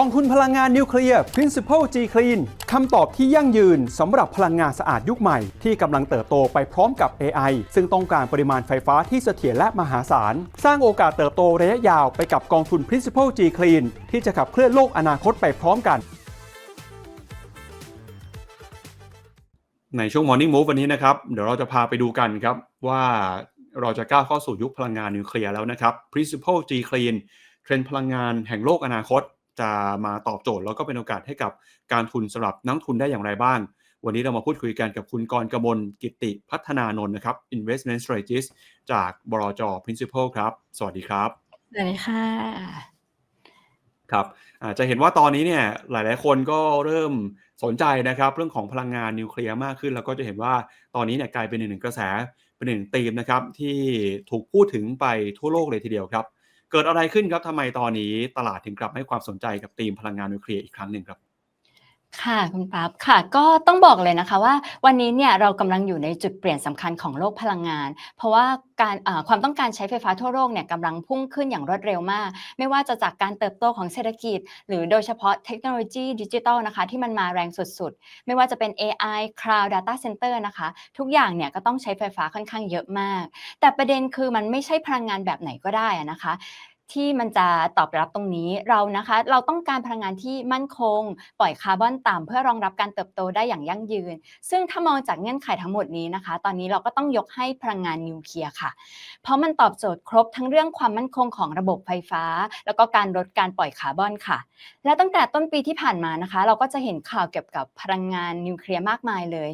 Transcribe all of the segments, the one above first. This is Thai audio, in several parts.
กองทุนพลังงานนิวเคลียร์ Principal G Clean คำตอบที่ยั่งยืนสำหรับพลังงานสะอาดยุคใหม่ ที่กำลังเติบโตไปพร้อมกับ AI ซึ่งต้องการปริมาณไฟฟ้าที่เสถียรและมหาศาล สร้างโอกาสเติบโตระยะยาวไปกับกองทุน Principal G Clean ที่จะขับเคลื่อนโลกอนาคตไปพร้อมกัน ในช่วง Morning Move วันนี้นะครับ เดี๋ยวเราจะพาไปดูกันครับว่าเราจะก้าวเข้าสู่ยุคพลังงานนิวเคลียร์แล้วนะครับ Principal G Clean เทรนด์พลังงานแห่งโลกอนาคต จะมาตอบโจทย์ แล้วก็เป็นโอกาสให้กับการทุนสำหรับนักทุนได้อย่างไรบ้าง วันนี้เรามาพูดคุยกันกับคุณกรกมลกิติพัฒนานนท์นะครับ Investment Strategist จากบรจ Principal ครับ สวัสดีครับสวัสดีค่ะครับอาจะเห็นว่าตอนนี้เนี่ยหลาย ๆ คนก็เริ่มสนใจนะครับ เรื่องของพลังงานนิวเคลียร์มากขึ้น แล้วก็จะเห็นว่าตอนนี้เนี่ยกลายเป็นหนึ่งกระแสเป็นหนึ่งธีมนะครับที่ถูกพูดถึงไปทั่วโลกเลยทีเดียวครับ เกิดอะไรขึ้นครับทำไมตอนนี้ตลาดถึงกลับให้ความสนใจกับธีมพลังงานนิวเคลียร์อีกครั้งหนึ่งครับ ค่ะคุณปั๊บ ค่ะ ก็ต้องบอกเลยนะคะว่า วันนี้เนี่ยเรากำลังอยู่ในจุดเปลี่ยนสำคัญของโลกพลังงาน เพราะว่าการเอ่อความต้องการใช้ไฟฟ้าทั่วโลกเนี่ยกำลังพุ่งขึ้นอย่างรวดเร็วมาก ไม่ว่าจะจากการเติบโตของเศรษฐกิจ หรือโดยเฉพาะเทคโนโลยีดิจิทัลนะคะที่มันมาแรงสุดๆ ไม่ว่าจะเป็น AI Cloud Data Center นะคะ ทุกอย่างเนี่ยก็ต้องใช้ไฟฟ้าค่อนข้างเยอะมาก แต่ประเด็นคือมันไม่ใช่พลังงานแบบไหนก็ได้อะนะคะ ที่มันจะตอบรับตรงนี้เรานะคะ เราต้องการพลังงานที่มั่นคง ปล่อยคาร์บอนต่ำเพื่อรองรับการเติบโตได้อย่างยั่งยืน ซึ่งถ้ามองจากเงื่อนไขทั้งหมดนี้นะคะ ตอนนี้เราก็ต้องยกให้พลังงานนิวเคลียร์ค่ะ เพราะมันตอบโจทย์ครบทั้งเรื่องความมั่นคงของระบบไฟฟ้า แล้วก็การลดการปล่อยคาร์บอนค่ะ และตั้งแต่ต้นปีที่ผ่านมานะคะ เราก็จะเห็นข่าวเกี่ยวกับพลังงานนิวเคลียร์มากมายเลย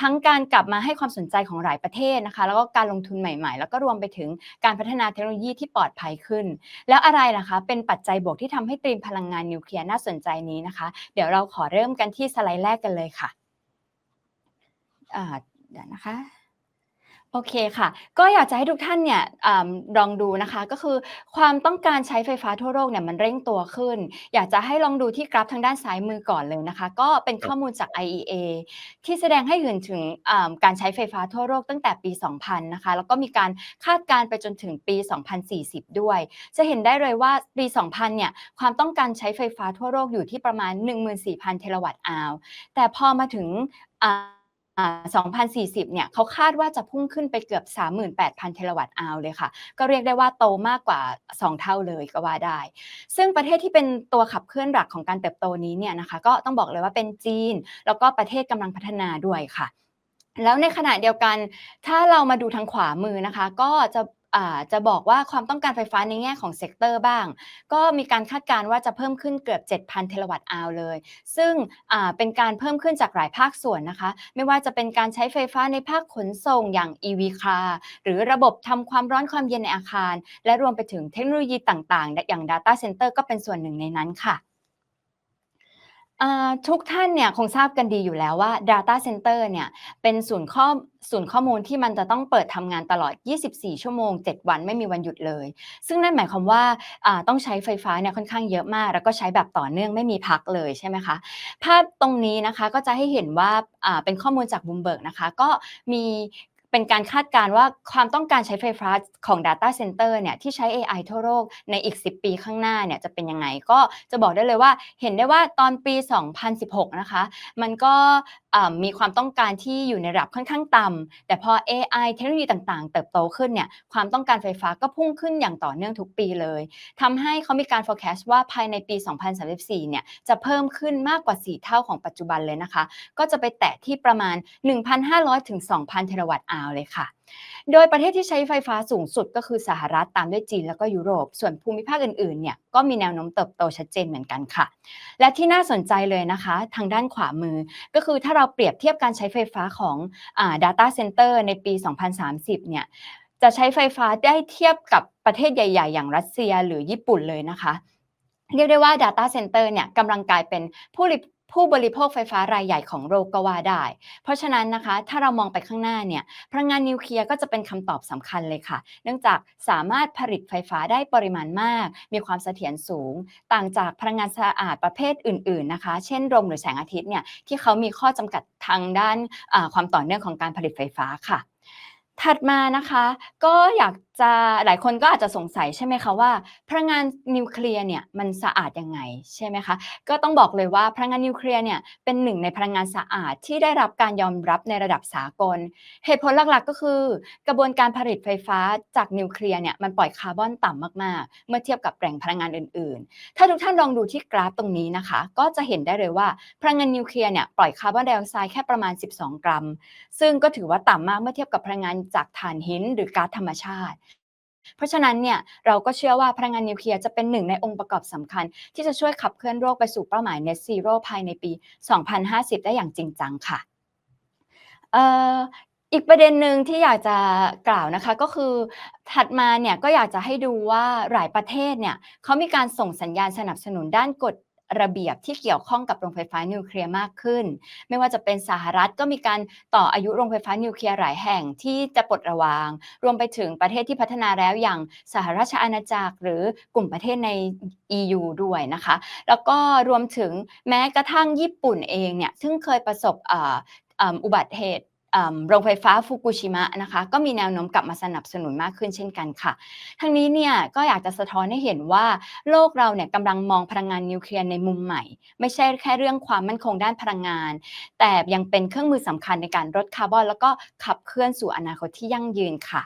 ทั้งการกลับมาให้ความสนใจของหลายประเทศนะคะ แล้วก็การลงทุนใหม่ๆ แล้วก็รวมไปถึงการพัฒนาเทคโนโลยีที่ปลอดภัยขึ้น แล้วอะไรล่ะคะ เป็นปัจจัยบวกที่ทำให้ตรีมพลังงานนิวเคลียร์น่าสนใจนี้นะคะ เดี๋ยวเราขอเริ่มกันที่สไลด์แรกกันเลยค่ะอ่าเดี๋ยวนะคะ โอเคค่ะ ก็อยากจะให้ทุกท่านเนี่ยอลองดูนะคะ ก็คือความต้องการใช้ไฟฟ้าทั่วโลกเนี่ยมันเร่งตัวขึ้น อยากจะให้ลองดูที่กราฟทางด้านซ้ายมือก่อนเลยนะคะ ก็เป็นข้อมูลจาก IEA ที่แสดงให้เห็นถึงการใช้ไฟฟ้าทั่วโลกตั้งแต่ปี 2000 นะคะ แล้วก็มีการคาดการณ์ไปจนถึงปี 2040 ด้วย จะเห็นได้เลยว่าปี 2000 เนี่ยความต้องการใช้ไฟฟ้าทั่วโลกอยู่ที่ประมาณ 14,000 เทราวัตต์อาวแต่พอมาถึง 2040 เนี่ยเขาคาดว่าจะพุ่งขึ้นไปเกือบ 38,000 เทราวัตต์อาวร์เลยค่ะ ก็เรียกได้ว่าโตมากกว่า 2 เท่าเลยก็ว่าได้ ซึ่งประเทศที่เป็นตัวขับเคลื่อนหลักของการเติบโตนี้เนี่ยนะคะ ก็ต้องบอกเลยว่าเป็นจีน แล้วก็ประเทศกำลังพัฒนาด้วยค่ะแล้วในขณะเดียวกันถ้าเรามาดูทางขวามือนะคะ ก็จะ จะบอกว่าความต้องการไฟฟ้าในแง่ของเซกเตอร์บ้าง ก็มีการคาดการณ์ว่าจะเพิ่มขึ้นเกือบ 7,000 เทราวัตต์อาวเลย ซึ่งเป็นการเพิ่มขึ้นจากหลายภาคส่วนนะคะ ไม่ว่าจะเป็นการใช้ไฟฟ้าในภาคขนส่งอย่าง EV car หรือระบบทำความร้อนความเย็นในอาคาร และรวมไปถึงเทคโนโลยีต่างๆ อย่าง Data Center ก็เป็นส่วนหนึ่งในนั้นค่ะ อ่าทุกท่านเนี่ยคงทราบกันดีอยู่แล้วว่า Data Center เนี่ยเป็นศูนย์ข้อศูนย์ข้อมูลที่มันจะต้องเปิดทำงานตลอด 24 ชั่วโมง 7 วันไม่มีวันหยุดเลย ซึ่งนั่นหมายความว่าอ่าต้องใช้ไฟฟ้าเนี่ยค่อนข้างเยอะมาก แล้วก็ใช้แบบต่อเนื่องไม่มีพักเลยใช่ไหมคะภาพตรงนี้นะคะก็จะให้เห็นว่าอ่าเป็นข้อมูลจาก Bloomberg นะคะก็มี เป็นการคาดการณ์ว่าความต้องการใช้ไฟฟ้าของ Data Center เนี่ยที่ใช้ AI ทั่วโลกในอีก 10 ปีข้างหน้าเนี่ยจะเป็นยังไง ก็จะบอกได้เลยว่าเห็นได้ว่าตอนปี 2016 นะคะ มันก็ มีความต้องการที่อยู่ในระดับค่อนข้างต่ำแต่พอ AI เทคโนโลยีต่างๆ เติบโตขึ้นเนี่ยความต้องการไฟฟ้าก็พุ่งขึ้นอย่างต่อเนื่องทุกปีเลยทำให้เขามีการ forecast ว่าภายในปี 2034 เนี่ยจะเพิ่มขึ้นมากกว่า 4 เท่าของปัจจุบันเลยนะคะ ก็จะไปแตะที่ประมาณ 1,500ถึง2,000 เทราวัตต์อาวเลยค่ะโดยประเทศที่ใช้ไฟฟ้าสูงสุดก็คือสหรัฐตามด้วยจีนแล้วก็ยุโรป ส่วนภูมิภาคอื่นๆเนี่ยก็มีแนวโน้มเติบโตชัดเจนเหมือนกันค่ะ และที่น่าสนใจเลยนะคะ ทางด้านขวามือ ก็คือถ้าเราเปรียบเทียบการใช้ไฟฟ้าของอ่า data center ในปี 2030 เนี่ยจะใช้ไฟฟ้าได้เทียบกับประเทศใหญ่ ๆ อย่างรัสเซียหรือญี่ปุ่นเลยนะคะเรียกได้ว่า Data Center เนี่ยกำลังกลายเป็นผู้ริ ผู้บริโภคไฟฟ้ารายใหญ่ของโลกก็ว่าได้ เพราะฉะนั้นนะคะ ถ้าเรามองไปข้างหน้าเนี่ย พลังงานนิวเคลียร์ก็จะเป็นคำตอบสำคัญเลยค่ะ เนื่องจากสามารถผลิตไฟฟ้าได้ปริมาณมาก มีความเสถียรสูง ต่างจากพลังงานสะอาดประเภทอื่น ๆนะคะ เช่นลมหรือแสงอาทิตย์เนี่ย ที่เขามีข้อจำกัดทางด้านความต่อเนื่องของการผลิตไฟฟ้าค่ะถัดมานะคะก็อยาก จะหลายคนก็อาจจะสงสัยใช่ไหมคะว่า พลังงานนิวเคลียร์เนี่ยมันสะอาดยังไงใช่ไหมคะก็ต้องบอกเลยว่าพลังงานนิวเคลียร์เนี่ยเป็นหนึ่งในพลังงานสะอาดที่ได้รับการยอมรับในระดับสากล เหตุผลหลักๆ ก็คือ กระบวนการผลิตไฟฟ้าจากนิวเคลียร์เนี่ยมันปล่อยคาร์บอนต่ำมากๆ เมื่อเทียบกับแหล่งพลังงานอื่น ๆ ถ้าทุกท่านลองดูที่กราฟตรงนี้นะคะ ก็จะเห็นได้เลยว่าพลังงานนิวเคลียร์เนี่ยปล่อยคาร์บอนไดออกไซด์แค่ประมาณ 12 กรัม ซึ่งก็ถือว่าต่ำมากเมื่อเทียบกับพลังงานจากถ่านหินหรือก๊าซธรรมชาติ เพราะฉะนั้นเนี่ยเราก็เชื่อว่าพลังงานนิวเคลียร์จะเป็นหนึ่งในองค์ประกอบสำคัญ ที่จะช่วยขับเคลื่อนโลกไปสู่เป้าหมาย Net Zero ภายในปี 2050 ได้อย่างจริงจังค่ะอีกประเด็นหนึ่งที่อยากจะกล่าวนะคะก็คือถัดมาเนี่ยก็อยากจะให้ดูว่าหลายประเทศเนี่ยเขามีการส่งสัญญาณสนับสนุนด้านกฎ ระเบียบที่เกี่ยวข้องกับโรงไฟฟ้านิวเคลียร์มากขึ้น ไม่ว่าจะเป็นสหรัฐก็มีการต่ออายุโรงไฟฟ้านิวเคลียร์หลายแห่งที่จะปลดระวาง รวมไปถึงประเทศที่พัฒนาแล้วอย่างสหราชอาณาจักร หรือกลุ่มประเทศใน EU ด้วยนะคะ แล้วก็รวมถึงแม้กระทั่งญี่ปุ่นเองเนี่ยซึ่งเคยประสบอ,อ,อุบัติเหตุ โรงไฟฟ้าฟุกุชิมะนะคะก็มีแนวโน้มกลับมาสนับสนุนมากขึ้นเช่นกันค่ะ ทั้งนี้เนี่ยก็อยากจะสะท้อนให้เห็นว่าโลกเราเนี่ยกำลังมองพลังงานนิวเคลียร์ในมุมใหม่ ไม่ใช่แค่เรื่องความมั่นคงด้านพลังงาน แต่ยังเป็นเครื่องมือสำคัญในการลดคาร์บอน แล้วก็ขับเคลื่อนสู่อนาคตที่ยั่งยืนค่ะ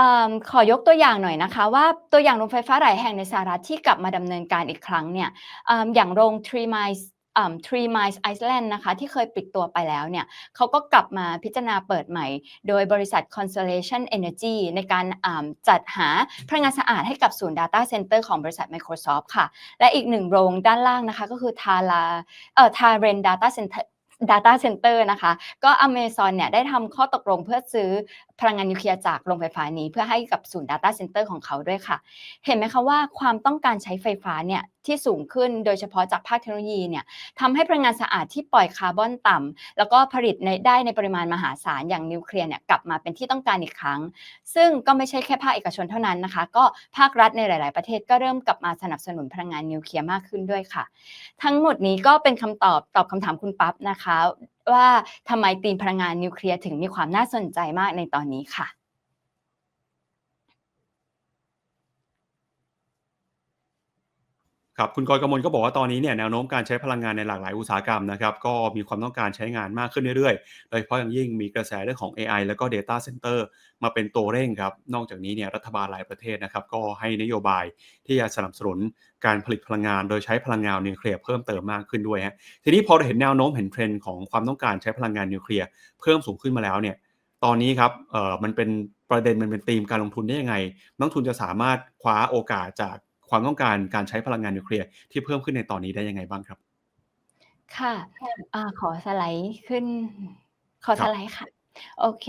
อขอยกตัวอย่างหน่อยนะคะ ว่าตัวอย่างโรงไฟฟ้าหลายแห่งในสหรัฐที่กลับมาดำเนินการอีกครั้งเนี่ยออย่างโรง Three Mile Three Miles Island นะคะที่เคยปิดตัวไปแล้วเนี่ยเขาก็กลับมาพิจารณาเปิดใหม่ โดยบริษัท Constellation Energy ในการจัดหาพลังงานสะอาดให้กับศูนย์ Data Center ของบริษัท Microsoft ค่ะ และอีกหนึ่งโรงด้านล่างนะคะก็คือ Tara เอ่อ Taren Data Center Data Center นะคะ ก็ Amazon เนี่ยได้ทำข้อตกลงเพื่อซื้อ พลังงานนิวเคลียร์จากโรงไฟฟ้านี้เพื่อให้กับศูนย์ Data Center ของเขาด้วยค่ะ เห็นไหมคะว่าความต้องการใช้ไฟฟ้าเนี่ยที่สูงขึ้นโดยเฉพาะจากภาคเทคโนโลยีเนี่ยทำให้พลังงานสะอาดที่ปล่อยคาร์บอนต่ำแล้วก็ผลิตในได้ในปริมาณมหาศาลอย่างนิวเคลียร์เนี่ยกลับมาเป็นที่ต้องการอีกครั้ง ซึ่งก็ไม่ใช่แค่ภาคเอกชนเท่านั้นนะคะ ก็ภาครัฐในหลาย ๆ ประเทศก็เริ่มกลับมาสนับสนุนพลังงานนิวเคลียร์มากขึ้นด้วยค่ะ ทั้งหมดนี้ก็เป็นคำตอบตอบคำถามคุณปั๊บนะคะ ว่าทำไมธีมพลังงานนิวเคลียร์ถึงมีความน่าสนใจมากในตอนนี้ค่ะ ครับคุณกรกมลก็บอกว่าตอนนี้เนี่ยแนวโน้มการใช้พลังงานในหลากหลายอุตสาหกรรมนะครับก็มีความต้องการใช้งานมากขึ้นเรื่อยๆ โดยเฉพาะอย่างยิ่งมีกระแสเรื่องของ AI แล้วก็ Data Center มาเป็นตัวเร่งครับ นอกจากนี้เนี่ยรัฐบาลหลายประเทศนะครับก็ให้นโยบายที่จะสนับสนุนการผลิตพลังงาน โดยใช้พลังงานนิวเคลียร์เพิ่มเติมมากขึ้นด้วยฮะทีนี้พอเราเห็นแนวโน้มเห็นเทรนด์ของความต้องการใช้พลังงานนิวเคลียร์เพิ่มสูงขึ้นมาแล้วเนี่ยตอนนี้ครับเอ่อมันเป็นประเด็นมันเป็นธีมการลงทุนได้ยังไงนักทุนจะสามารถคว้าโอกาสจาก ความต้องการการใช้พลังงานนิวเคลียร์ที่เพิ่มขึ้นในตอนนี้ได้ยังไงบ้างครับ ค่ะอะขอสไลด์ขึ้น ขอสไลด์ค่ะ โอเค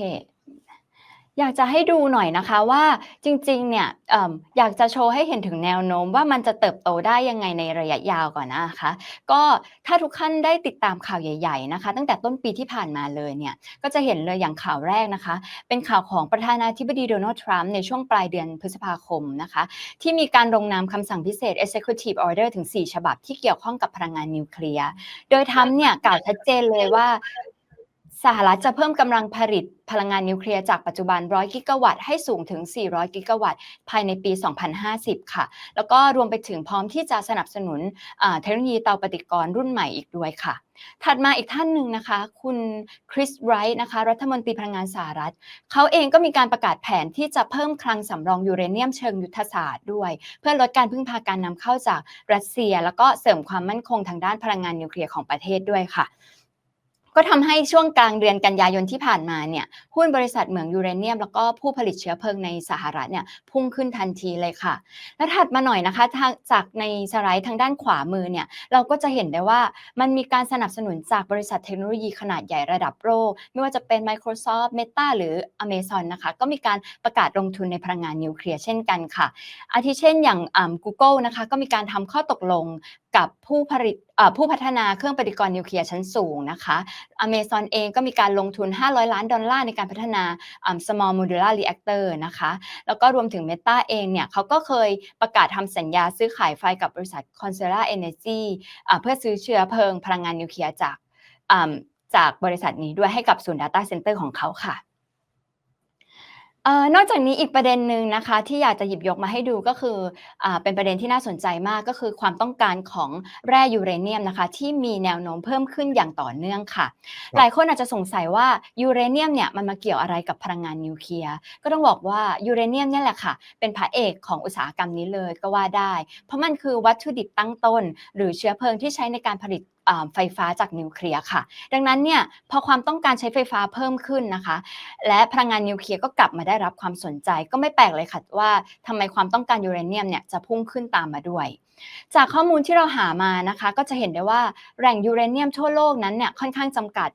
อยากจะให้ดูหน่อยนะคะว่าจริงๆ เนี่ยเอ่ออยากจะโชว์ให้เห็นถึงแนวโน้มว่ามันจะเติบโตได้ยังไงในระยะยาวก่อนนะคะ ก็ถ้าทุกท่านได้ติดตามข่าวใหญ่ๆนะคะ ตั้งแต่ต้นปีที่ผ่านมาเลยเนี่ยก็จะเห็นเลยอย่างข่าวแรกนะคะ เป็นข่าวของประธานาธิบดีโดนัลด์ทรัมป์ในช่วงปลายเดือนพฤษภาคมนะคะ ที่มีการลงนามคำสั่งพิเศษ Executive Order ถึง 4 ฉบับที่เกี่ยวข้องกับพลังงานนิวเคลียร์โดยทรัมป์เนี่ยกล่าวชัดเจนเลยว่า สหรัฐจะเพิ่มกำลังผลิตพลังงานนิวเคลียร์จากปัจจุบัน 100 กิกะวัตต์ให้สูงถึง 400 กิกะวัตต์ ภายในปี 2050 ค่ะ แล้วก็รวมไปถึงพร้อมที่จะสนับสนุนเทคโนโลยีเตาปฏิกรณ์รุ่นใหม่อีกด้วยค่ะ ถัดมาอีกท่านหนึ่งนะคะ คุณคริสไรท์นะคะ รัฐมนตรีพลังงานสหรัฐ เขาเองก็มีการประกาศแผนที่จะเพิ่มคลังสำรองยูเรเนียมเชิงยุทธศาสตร์ด้วย เพื่อลดการพึ่งพาการนำเข้าจากรัสเซีย แล้วก็เสริมความมั่นคงทางด้านพลังงานนิวเคลียร์ของประเทศด้วยค่ะ ก็ทำให้ช่วงกลางเดือนกันยายนที่ผ่านมาเนี่ยหุ้นบริษัทเหมืองยูเรเนียม แล้วก็ผู้ผลิตเชื้อเพลิงในสหรัฐเนี่ยพุ่งขึ้นทันทีเลยค่ะ แล้วถัดมาหน่อยนะคะทางจากในสไลด์ทางด้านขวามือเนี่ยเราก็จะเห็นได้ว่ามันมีการสนับสนุนจากบริษัทเทคโนโลยีขนาดใหญ่ระดับโลกไม่ว่าจะเป็น Microsoft Meta หรือ Amazon นะคะก็มีการประกาศลงทุนในพลังงานนิวเคลียร์เช่นกันค่ะ อาทิเช่นอย่างอ่า Google นะคะก็มีการทำข้อตกลงกับผู้ผลิตผู้พัฒนาเครื่องปฏิกรณ์นิวเคลียร์ชั้นสูงนะคะอเมซอนเองก็มีการลงทุน 500 ล้านดอลลาร์ในการพัฒนา small modular reactor นะคะ แล้วก็รวมถึง Meta เองเนี่ยเขาก็เคยประกาศทำสัญญาซื้อขายไฟกับบริษัท c o n s e l a Energy เพื่อซื้อเชื้อเพลิงพลังงานนิวเคลียร์จากจากบริษัทนี้ด้วยให้กับศูนย์ Data Center ของเขาค่ะ เอ่อนอกจากนี้อีกประเด็นหนึ่งนะคะ ที่อยากจะหยิบยกมาให้ดูก็คืออาเป็นประเด็นที่น่าสนใจมากก็คือความต้องการของแร่ยูเรเนียมนะคะ ที่มีแนวโน้มเพิ่มขึ้นอย่างต่อเนื่องค่ะ หลายคนอาจจะสงสัยว่ายูเรเนียมเนี่ยมันมาเกี่ยวอะไรกับพลังงานนิวเคลียร์ก็ต้องบอกว่ายูเรเนียมเนี่ยแหละค่ะ เป็นพระเอกของอุตสาหกรรมนี้เลยก็ว่าได้ เพราะมันคือวัตถุดิบตั้งต้น หรือเชื้อเพลิงที่ใช้ในการผลิตอ่า ไฟฟ้าจากนิวเคลียร์ค่ะ ดังนั้นเนี่ยพอความต้องการใช้ไฟฟ้าเพิ่มขึ้นนะคะ และพลังงานนิวเคลียร์ก็กลับมาได้รับความสนใจ ก็ไม่แปลกเลยค่ะว่าทำไมความต้องการยูเรเนียมเนี่ยจะพุ่งขึ้นตามมาด้วย จากข้อมูลที่เราหามานะคะ ก็จะเห็นได้ว่าแหล่งยูเรเนียมทั่วโลกนั้นเนี่ยค่อนข้างจำกัด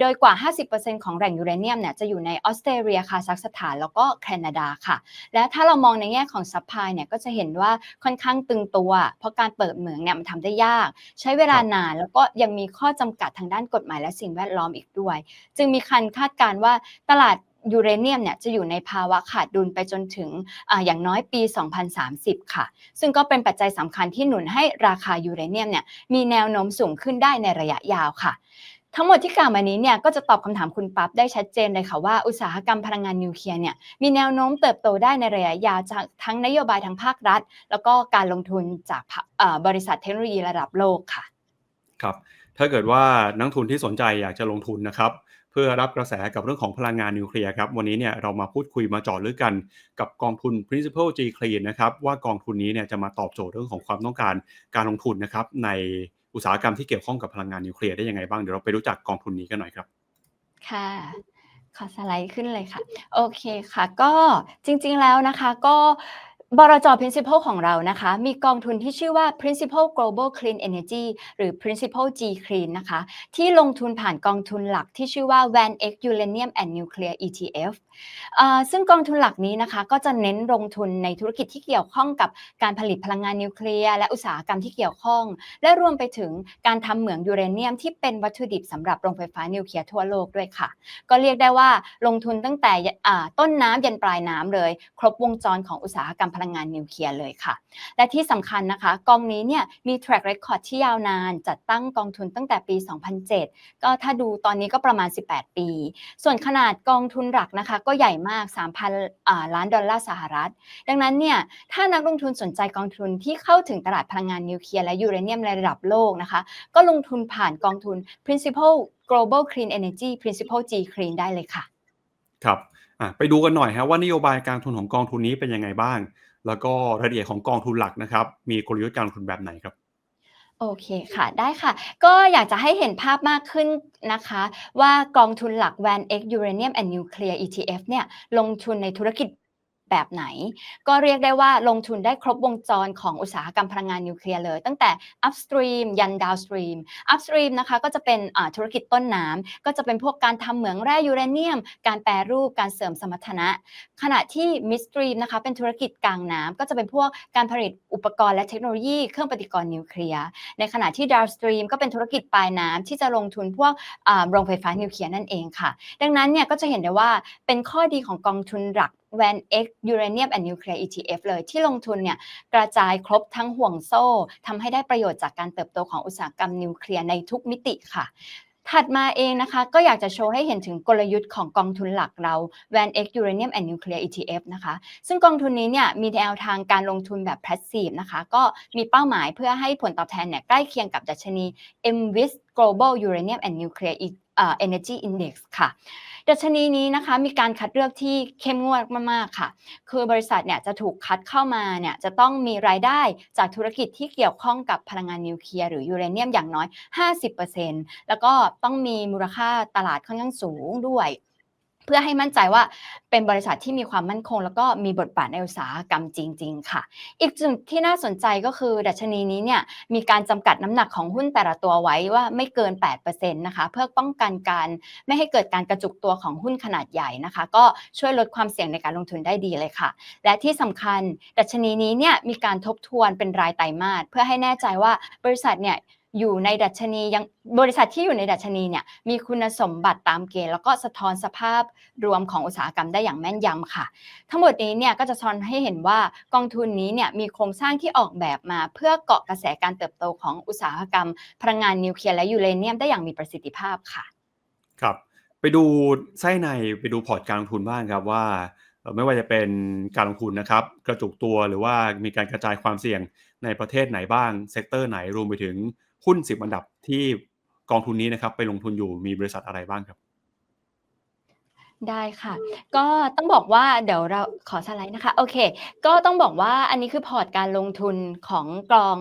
โดยกว่า 50%ของแหล่งยูเรเนียมเนี่ยจะอยู่ในออสเตรเลียคาซัคสถานแล้วก็แคนาดาค่ะ และถ้าเรามองในแง่ของซัพพลายเนี่ยก็จะเห็นว่าค่อนข้างตึงตัว เพราะการเปิดเหมืองเนี่ยมันทำได้ยาก ใช้เวลานานแล้วก็ยังมีข้อจำกัดทางด้านกฎหมายและสิ่งแวดล้อมอีกด้วย จึงมีการคาดการณ์ว่าตลาดยูเรเนียมเนี่ยจะอยู่ในภาวะขาดดุลไปจนถึงอาอย่างน้อยปี 2030 ค่ะ ซึ่งก็เป็นปัจจัยสำคัญที่หนุนให้ราคายูเรเนียมเนี่ยมีแนวโน้มสูงขึ้นได้ในระยะยาวค่ะ ทั้งหมดที่กล่าวมานี้เนี่ยก็จะตอบคำถามคุณปั๊บได้ชัดเจนเลยค่ะว่าอุตสาหกรรมพลังงานนิวเคลียร์เนี่ยมีแนวโน้มเติบโตได้ในระยะยาวจากทั้งนโยบายทางภาครัฐ แล้วก็การลงทุนจากบริษัทเทคโนโลยีระดับโลกค่ะครับถ้าเกิดว่านักทุนที่สนใจอยากจะลงทุนนะครับเพื่อรับกระแสกับเรื่องของพลังงานนิวเคลียร์ครับวันนี้เนี่ยเรามาพูดคุยมาเจาะลึกกันกับกองทุน Principal G Clean นะครับว่ากองทุนนี้เนี่ยจะมาตอบโจทย์เรื่องของความต้องการการลงทุนนะครับใน อุตสาหกรรมที่เกี่ยวข้องกับพลังงานนิวเคลียร์ได้ยังไงบ้าง เดี๋ยวเราไปรู้จักกองทุนนี้กันหน่อยครับ ค่ะ ขอสไลด์ขึ้นเลยค่ะ โอเคค่ะ ก็จริง ๆแล้วนะคะก็ บรจ Principal ของเรานะคะ มีกองทุนที่ชื่อว่า Principal Global Clean Energy หรือ Principal G Clean นะคะ ที่ลงทุนผ่านกองทุนหลักที่ชื่อว่า VanEck Uranium and Nuclear ETF เอ่อซึ่งกองทุนหลักนี้นะคะ ก็จะเน้นลงทุนในธุรกิจที่เกี่ยวข้องกับการผลิตพลังงานนิวเคลียร์และอุตสาหกรรมที่เกี่ยวข้อง และรวมไปถึงการทำเหมืองยูเรเนียมที่เป็นวัตถุดิบสำหรับโรงไฟฟ้านิวเคลียร์ทั่วโลกด้วยค่ะ ก็เรียกได้ว่าลงทุนตั้งแต่ต้นน้ำยันปลายน้ำเลย ครบวงจรของอุตสาหกรรมพลังงานนิวเคลียร์เลยค่ะ และที่สำคัญนะคะ กองนี้เนี่ยมี track record ที่ยาวนาน จัดตั้งกองทุนตั้งแต่ปี 2007 ก็ถ้าดูตอนนี้ก็ประมาณ 18 ปี ส่วนขนาดกองทุนหลักนะคะ ก็ใหญ่มาก 3,000 ล้านดอลลาร์สหรัฐ ดังนั้นเนี่ยถ้านักลงทุนสนใจกองทุนที่เข้าถึงตลาดพลังงานนิวเคลียร์และยูเรเนียมในระดับโลกนะคะ ก็ลงทุนผ่านกองทุน Principal Global Clean Energy Principal G Clean ได้เลยค่ะ ครับไปดูกันหน่อยฮะว่านโยบายการลงทุนของกองทุนนี้เป็นยังไงบ้าง แล้วก็รายละเอียดของกองทุนหลักนะครับ มีกลยุทธ์การลงทุนแบบไหนครับโอเคค่ะ ได้ค่ะ ก็อยากจะให้เห็นภาพมากขึ้นนะคะ ว่ากองทุนหลัก Van X Uranium and Nuclear ETF เนี่ยลงทุนในธุรกิจ แบบไหน ก็เรียกได้ว่าลงทุนได้ครบวงจรของอุตสาหกรรมพลังงานนิวเคลียร์เลย ตั้งแต่ upstream ยัน downstream upstream นะคะก็จะเป็นธุรกิจต้นน้ำก็จะเป็นพวกการทำเหมืองแร่ยูเรเนียม การแปรรูปการเสริมสมรรถนะ ขณะที่ midstream นะคะเป็นธุรกิจกลางน้ำก็จะเป็นพวกการผลิตอุปกรณ์และเทคโนโลยีเครื่องปฏิกรณ์นิวเคลียร์ในขณะที่ downstream ก็เป็นธุรกิจปลายน้ำที่จะลงทุนพวกโรงไฟฟ้านิวเคลียร์นั่นเองค่ะ ดังนั้นเนี่ยก็จะเห็นได้ว่าเป็นข้อดีของกองทุนหลัก VanEck Uranium and Nuclear ETF เลยที่ลงทุนเนี่ยกระจายครบทั้งห่วงโซ่ทำให้ได้ประโยชน์จากการเติบโตของอุตสาหกรรมนิวเคลียร์ในทุกมิติค่ะถัดมาเองนะคะ ก็อยากจะโชว์ให้เห็นถึงกลยุทธ์ของกองทุนหลักเรา VanEck Uranium and Nuclear ETF นะคะ ซึ่งกองทุนนี้เนี่ยมีแนวทางการลงทุนแบบ passive นะคะ ก็มีเป้าหมายเพื่อให้ผลตอบแทนเนี่ยใกล้เคียงกับดัชนี MWIS Global Uranium and Nuclear Energy Index ค่ะดัชนีนี้นะคะมีการคัดเลือกที่เข้มงวดมากๆค่ะ คือบริษัทเนี่ยจะถูกคัดเข้ามาเนี่ยจะต้องมีรายได้จากธุรกิจที่เกี่ยวข้องกับพลังงานนิวเคลียร์หรือยูเรเนียมอย่างน้อย 50%แล้วก็ต้องมีมูลค่าตลาดค่อนข้างสูงด้วย เพื่อให้มั่นใจว่าเป็นบริษัทที่มีความมั่นคง แล้วก็มีบทบาทในอุตสาหกรรมจริง ๆ ค่ะ อีกจุดที่น่าสนใจก็คือ ดัชนีนี้เนี่ยมีการจำกัดน้ำหนักของหุ้นแต่ละตัวไว้ว่าไม่เกิน 8%นะคะเพื่อป้องกันการไม่ให้เกิดการกระจุกตัวของหุ้นขนาดใหญ่นะคะ ก็ช่วยลดความเสี่ยงในการลงทุนได้ดีเลยค่ะ และที่สำคัญ ดัชนีนี้เนี่ยมีการทบทวนเป็นรายไตรมาสเพื่อให้แน่ใจว่าบริษัทเนี่ย อยู่ในดัชนียังบริษัทที่อยู่ในดัชนีเนี่ยมีคุณสมบัติตามเกณฑ์แล้วก็สะท้อนสภาพรวมของอุตสาหกรรมได้อย่างแม่นยำค่ะ ทั้งหมดนี้เนี่ยก็จะสะท้อนให้เห็นว่ากองทุนนี้เนี่ยมีโครงสร้างที่ออกแบบมา เพื่อเกาะกระแสการเติบโตของอุตสาหกรรม พลังงานนิวเคลียร์และยูเรเนียมได้อย่างมีประสิทธิภาพค่ะ ครับ ไปดูไส้ในไปดูพอร์ตการลงทุนบ้างครับว่าไม่ว่าจะเป็นการลงทุนนะครับ กระจุกตัวหรือว่ามีการกระจายความเสี่ยงในประเทศไหนบ้าง เซกเตอร์ไหนรวมไปถึง หุ้นสิบอันดับที่กองทุนนี้นะครับ ไปลงทุนอยู่มีบริษัทอะไรบ้างครับได้ค่ะ ก็ต้องบอกว่าเดี๋ยวเราขอสไลด์นะคะ โอเค ก็ต้องบอกว่าอันนี้คือพอร์ตการลงทุนของกอง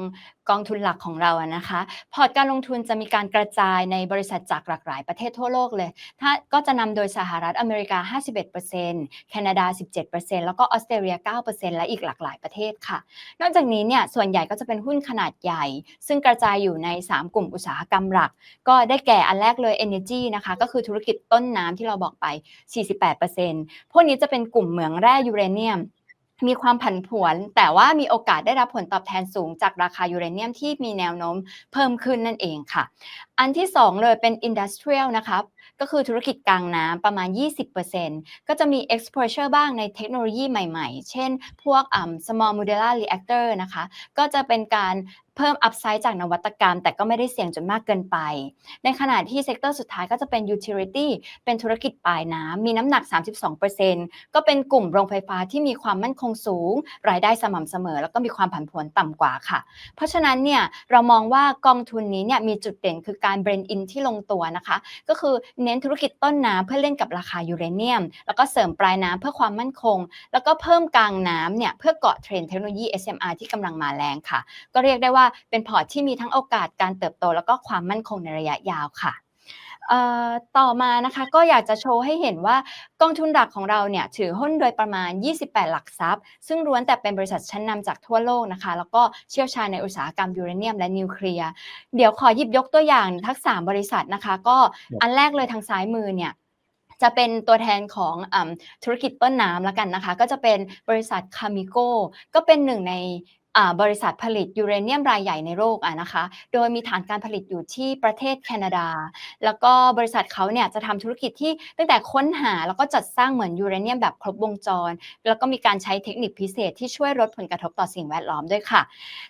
กองทุนหลักของเราอะนะคะ พอร์ตการลงทุนจะมีการกระจายในบริษัทจากหลากหลายประเทศทั่วโลกเลย ถ้าก็จะนำโดยสหรัฐอเมริกา 51%แคนาดา 17%แล้วก็ออสเตรเลีย 9%และอีกหลากหลายประเทศค่ะ นอกจากนี้เนี่ยส่วนใหญ่ก็จะเป็นหุ้นขนาดใหญ่ ซึ่งกระจายอยู่ใน 3 กลุ่มอุตสาหกรรมหลัก ก็ได้แก่อันแรกเลย Energy นะคะก็คือธุรกิจต้นน้ำที่เราบอกไป 48%พวกนี้จะเป็นกลุ่มเหมืองแร่ยูเรเนียม มีความผันผวน แต่ว่ามีโอกาสได้รับผลตอบแทนสูงจากราคายูเรเนียมที่มีแนวโน้มเพิ่มขึ้นนั่นเองค่ะ อันที่ 2 เลยเป็น Industrial นะครับก็คือธุรกิจกลางน้ำประมาณ 20%ก็จะมี exposure บ้างในเทคโนโลยีใหม่ๆ เช่น พวก small modular reactor นะคะ ก็จะเป็นการ เพิ่ม upside จากนวัตกรรม แต่ก็ไม่ได้เสี่ยงจนมากเกินไป ในขณะที่เซกเตอร์สุดท้ายก็จะเป็น utility เป็นธุรกิจปลายน้ำมีน้ำหนัก 32%ก็เป็นกลุ่มโรงไฟฟ้าที่มีความมั่นคงสูง รายได้สม่ำเสมอ แล้วก็มีความผันผวนต่ำกว่าค่ะ เพราะฉะนั้นเนี่ยเรามองว่ากองทุนนี้เนี่ยมีจุดเด่นคือการ blend in ที่ลงตัวนะคะ ก็คือเน้นธุรกิจต้นน้ำเพื่อเล่นกับราคายูเรเนียม แล้วก็เสริมปลายน้ำเพื่อความมั่นคง แล้วก็เพิ่มกลางน้ำเนี่ยเพื่อเกาะเทรนเทคโนโลยี SMR ที่กำลังมาแรงค่ะ ก็เรียกได้ว่าเป็นพอร์ตที่มีทั้งโอกาสการเติบโต แล้วก็ความมั่นคงในระยะยาวค่ะต่อมานะคะก็อยากจะโชว์ให้เห็นว่ากองทุนหลักของเราเนี่ยถือหุ้นโดยประมาณ 28 หลักทรัพย์ ซึ่งล้วนแต่เป็นบริษัทชั้นนำจากทั่วโลกนะคะ แล้วก็เชี่ยวชาญในอุตสาหกรรมยูเรเนียมและนิวเคลียร์เดี๋ยวขอหยิบยกตัวอย่างทั้งสามบริษัทนะคะ ก็อันแรกเลยทางซ้ายมือเนี่ยจะเป็นตัวแทนของอธุรกิจต้นน้ำแล้วกันนะคะ ก็จะเป็นบริษัทคามิโกก็เป็นหนึ่งใน บริษัทผลิตยูเรเนียมรายใหญ่ในโลกอะนะคะ โดยมีฐานการผลิตอยู่ที่ประเทศแคนาดา แล้วก็บริษัทเขาเนี่ยจะทำธุรกิจที่ตั้งแต่ค้นหาแล้วก็จัดสร้างเหมือนยูเรเนียมแบบครบวงจร แล้วก็มีการใช้เทคนิคพิเศษที่ช่วยลดผลกระทบต่อสิ่งแวดล้อมด้วยค่ะ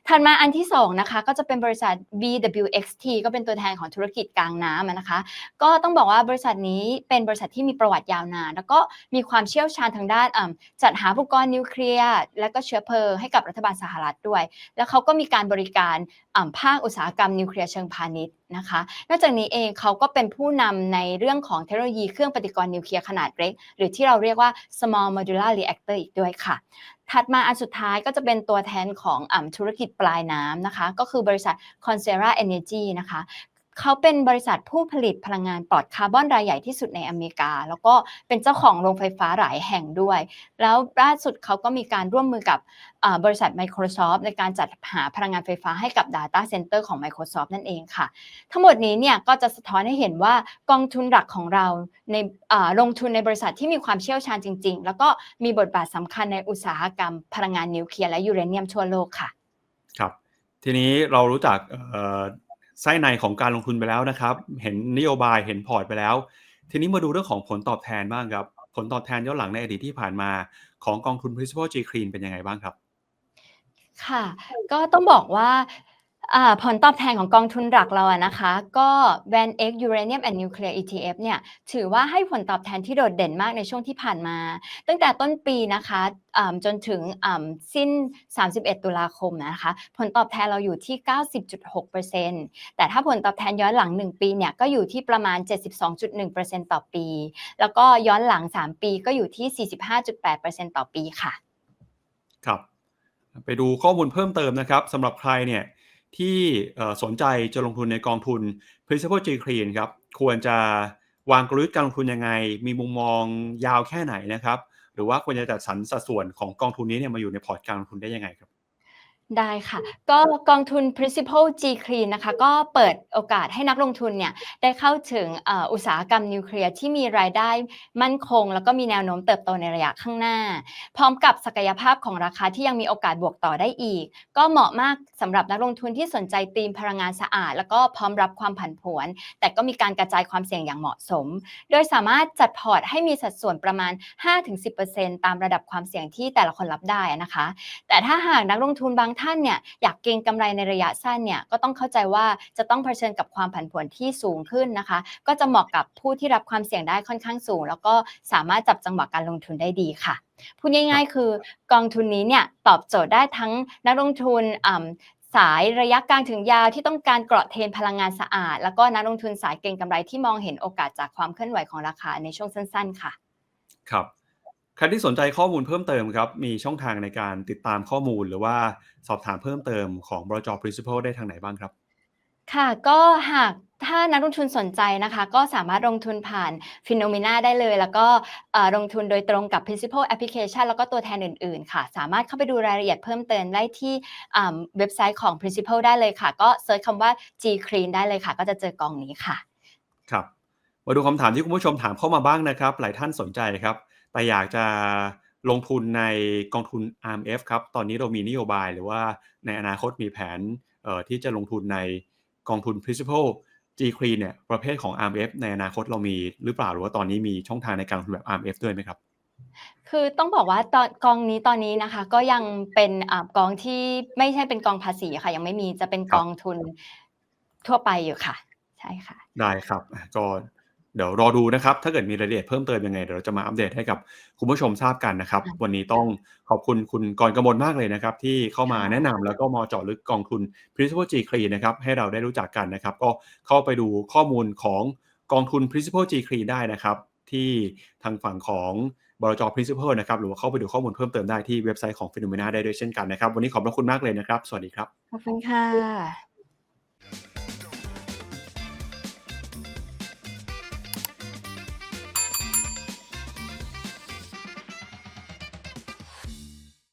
ถัดมาอันที่สองนะคะก็จะเป็นบริษัท BWXT ก็เป็นตัวแทนของธุรกิจกลางน้ำนะคะ ก็ต้องบอกว่าบริษัทนี้เป็นบริษัทที่มีประวัติยาวนาน แล้วก็มีความเชี่ยวชาญทางด้านจัดหาอุปกรณ์นิวเคลียร์และก็เชื้อเพลิงให้กับรัฐบาลสหรัฐด้วย แล้วเขาก็มีการบริการภาคอุตสาหกรรมนิวเคลียร์เชิงพาณิชย์นะคะ นอกจากนี้เองเขาก็เป็นผู้นำในเรื่องของเทคโนโลยีเครื่องปฏิกรณ์นิวเคลียร์ขนาดเล็ก หรือที่เราเรียกว่า small modular reactor อีกด้วยค่ะ ถัดมาอันสุดท้ายก็จะเป็นตัวแทนของอธุรกิจปลายน้ำนะคะ ก็คือบริษัท Consera Energy นะคะ เขาเป็นบริษัทผู้ผลิตพลังงานปลอดคาร์บอนรายใหญ่ที่สุดในอเมริกา แล้วก็เป็นเจ้าของโรงไฟฟ้าหลายแห่งด้วย แล้วล่าสุดเขาก็มีการร่วมมือกับบริษัท Microsoft ในการจัดหาพลังงานไฟฟ้าให้กับ Data Center ของ Microsoft นั่นเองค่ะ ทั้งหมดนี้เนี่ยก็จะสะท้อนให้เห็นว่ากองทุนหลักของเราในลงทุนในบริษัทที่มีความเชี่ยวชาญจริง ๆ แล้วก็มีบทบาทสำคัญในอุตสาหกรรมพลังงานนิวเคลียร์และยูเรเนียมทั่วโลกค่ะ ครับ ทีนี้เรารู้จัก ไส้ในของการลงทุนไปแล้วนะครับ เห็นนโยบายเห็นพอร์ตไปแล้ว ทีนี้มาดูเรื่องของผลตอบแทนบ้างครับ ผลตอบแทนย้อนหลังในอดีตที่ผ่านมาของกองทุน Principal G Clean เป็นยังไงบ้างครับค่ะ ก็ต้องบอกว่า อ่าผลตอบแทนของกองทุนหลักเราอะนะคะ ก็ Van X Uranium and Nuclear ETF เนี่ยถือว่าให้ผลตอบแทนที่โดดเด่นมากในช่วงที่ผ่านมา ตั้งแต่ต้นปีนะคะอ่าจนถึงอ่าสิ้น 31 ตุลาคมนะคะ ผลตอบแทนเราอยู่ที่ 90.6%แต่ถ้าผลตอบแทนย้อนหลัง 1 ปีเนี่ยก็อยู่ที่ประมาณ 72.1%ต่อปี แล้วก็ย้อนหลัง 3 ปีก็อยู่ที่ 45.8%ต่อปีค่ะ ครับ ไปดูข้อมูลเพิ่มเติมนะครับสำหรับใครเนี่ย ที่สนใจจะลงทุนในกองทุน Principal G Clean ครับควรจะวางกลยุทธ์การลงทุนยังไง มีมุมมองยาวแค่ไหนนะครับ หรือว่าควรจะจัดสรรสัดส่วนของกองทุนนี้เนี่ยมาอยู่ในพอร์ตการลงทุนได้ยังไงครับ ได้ค่ะ ก็กองทุน Principal G Clean นะคะ ก็เปิดโอกาสให้นักลงทุนเนี่ยได้เข้าถึงเอ่ออุตสาหกรรมนิวเคลียร์ที่มีรายได้มั่นคง แล้วก็มีแนวโน้มเติบโตในระยะข้างหน้า พร้อมกับศักยภาพของราคาที่ยังมีโอกาสบวกต่อได้อีก ก็เหมาะมากสำหรับนักลงทุนที่สนใจธีมพลังงานสะอาด แล้วก็พร้อมรับความผันผวน แต่ก็มีการกระจายความเสี่ยงอย่างเหมาะสม โดยสามารถจัดพอร์ตให้มีสัดส่วนประมาณ 5-10%ตามระดับความเสี่ยงที่แต่ละคนรับได้นะคะ แต่ถ้าหากนักลงทุนบางท่านเนี่ยอยากเก็งกำไรในระยะสั้นเนี่ยก็ต้องเข้าใจว่าจะต้องเผชิญกับความผันผวนที่สูงขึ้นนะคะ ก็จะเหมาะกับผู้ที่รับความเสี่ยงได้ค่อนข้างสูง แล้วก็สามารถจับจังหวะการลงทุนได้ดีค่ะพูดง่าย ๆ คือกองทุนนี้เนี่ยตอบโจทย์ได้ทั้งนักลงทุนสายระยะกลางถึงยาวที่ต้องการเกราะเทนพลังงานสะอาด แล้วก็นักลงทุนสายเก็งกำไรที่มองเห็นโอกาสจากความเคลื่อนไหวของราคาในช่วงสั้น ๆ ค่ะ ครับ ใครที่สนใจข้อมูลเพิ่มเติมครับมีช่องทางในการติดตามข้อมูลหรือว่าสอบถามเพิ่มเติมของบรจ Principal ได้ทางไหนบ้างครับ ค่ะก็หากถ้านักลงทุนสนใจนะคะ ก็สามารถลงทุนผ่าน p h e n o m e n a ได้เลย แล้วก็เอ่อลงทุนโดยตรงกับ Principal Application แล้วก็ตัวแทนอื่น ๆ ค่ะ สามารถเข้าไปดูรายละเอียดเพิ่มเติมได้ที่อ่าเว็บไซต์ของ Principal ได้เลยค่ะ ก็เซิร์ชคำว่า G Clean ได้เลยค่ะ ก็จะเจอกองนี้ค่ะ ครับมาดูคำถามที่คุณผู้ชมถามเข้ามาบ้างนะครับ หลายท่านสนใจครับ แต่อยากจะลงทุนในกองทุน RMF ครับ ตอนนี้เรามีนโยบายหรือว่าในอนาคตมีแผนเอ่อที่จะลงทุนในกองทุน Principal G c r e เนี่ยประเภทของ RMF ในอนาคตเรามีหรือเปล่าหรือว่าตอนนี้มีช่องทางในการลงทุนแบบ RMF ด้วยไหมครับคือต้องบอกว่าตอนกองนี้ตอนนี้นะคะ ก็ยังเป็นอ่ากองที่ไม่ใช่เป็นกองภาษีค่ะ ยังไม่มีจะเป็นครักบองทุนทั่วไปอยู่ค่ะ ใช่ค่ะ ได้ครับอะก็ เดี๋ยวรอดูนะครับ ถ้าเกิดมีรายละเอียดเพิ่มเติมยังไงเดี๋ยวเราจะมาอัปเดตให้กับคุณผู้ชมทราบกันนะครับค่ะวันนี้ต้องขอบคุณคุณกรกมลมากเลยนะครับ ที่เข้ามาค่ะแนะนำแล้วก็มาเจาะลึกกองทุน Principal G c r e นะครับให้เราได้รู้จักกันนะครับ ก็เข้าไปดูข้อมูลของกองทุน Principal G c r e ได้นะครับ ที่ทางฝั่งของบลจ Principal นะครับหรือว่าเข้าไปดูข้อมูลเพิ่มเติมได้ที่เว็บไซต์ของ Phenomena ได้ด้วยเช่นกันนะครับ วันนี้ขอบพระคุณมากเลยนะครับ สวัสดีครับ ขอบคุณค่ะ